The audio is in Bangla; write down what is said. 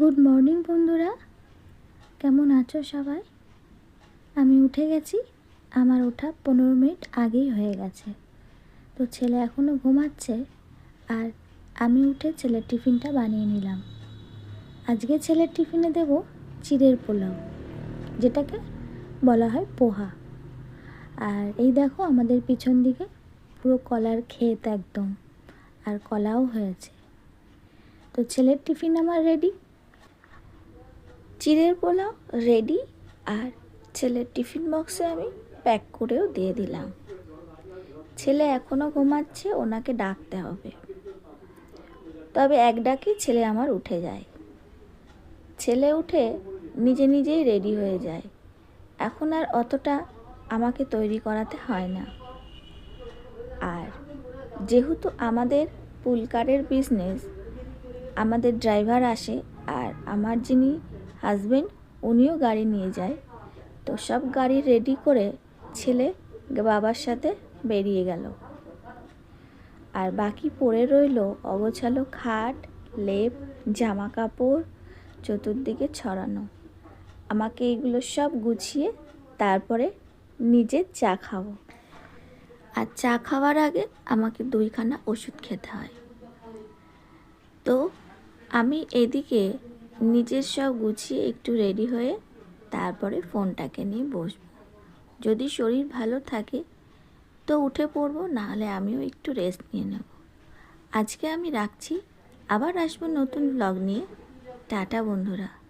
গুড মর্নিং বন্ধুরা। কেমন আছো সবাই? আমি উঠে গেছি। আমার ওঠা পনেরো মিনিট আগেই হয়ে গেছে। তো ছেলে এখনও ঘুমাচ্ছে আর আমি উঠে ছেলের টিফিনটা বানিয়ে নিলাম। আজকে ছেলের টিফিনে দেব চিড়ের পোলাও, যেটাকে বলা হয় পোহা। আর এই দেখো আমাদের পিছন দিকে পুরো কলার ক্ষেত একদম, আর কলাও হয়েছে। তো ছেলের টিফিন আমার রেডি চিড়ের পোলাও রেডি আর ছেলের টিফিন বক্সে আমি প্যাক করেও দিয়ে দিলাম। ছেলে এখনও ঘুমাচ্ছে, ওনাকে ডাকতে হবে। তবে এক ডাকে ছেলে আমার উঠে যায়। ছেলে উঠে নিজে নিজেই রেডি হয়ে যায়। এখন আর অতটা আমাকে তৈরি করাতে হয় না। আর যেহেতু আমাদের পুলকারের বিজনেস আমাদের ড্রাইভার আসে আর আমার যিনি হাজবেন্ড উনিও গাড়ি নিয়ে যায়। তো সব গাড়ি রেডি করে ছেলে বাবার সাথে বেরিয়ে গেল। আর বাকি পড়ে রইল অগোছালো খাট, লেপ জামা কাপড় চতুর্দিকে ছড়ানো। আমাকে এগুলো সব গুছিয়ে তারপরে নিজে চা খাব। আর চা খাওয়ার আগে আমাকে দুইখানা ওষুধ খেতে হয়। তো আমি এদিকে নিজের সব গুছিয়ে একটু রেডি হয়ে তারপরে ফোনটাকে নিয়ে বসব। যদি শরীর ভালো থাকে তো উঠে পড়ব, নাহলে আমিও একটু রেস্ট নিয়ে নেব। আজকে আমি রাখছি। আবার আসব নতুন ব্লগ নিয়ে। টাটা বন্ধুরা।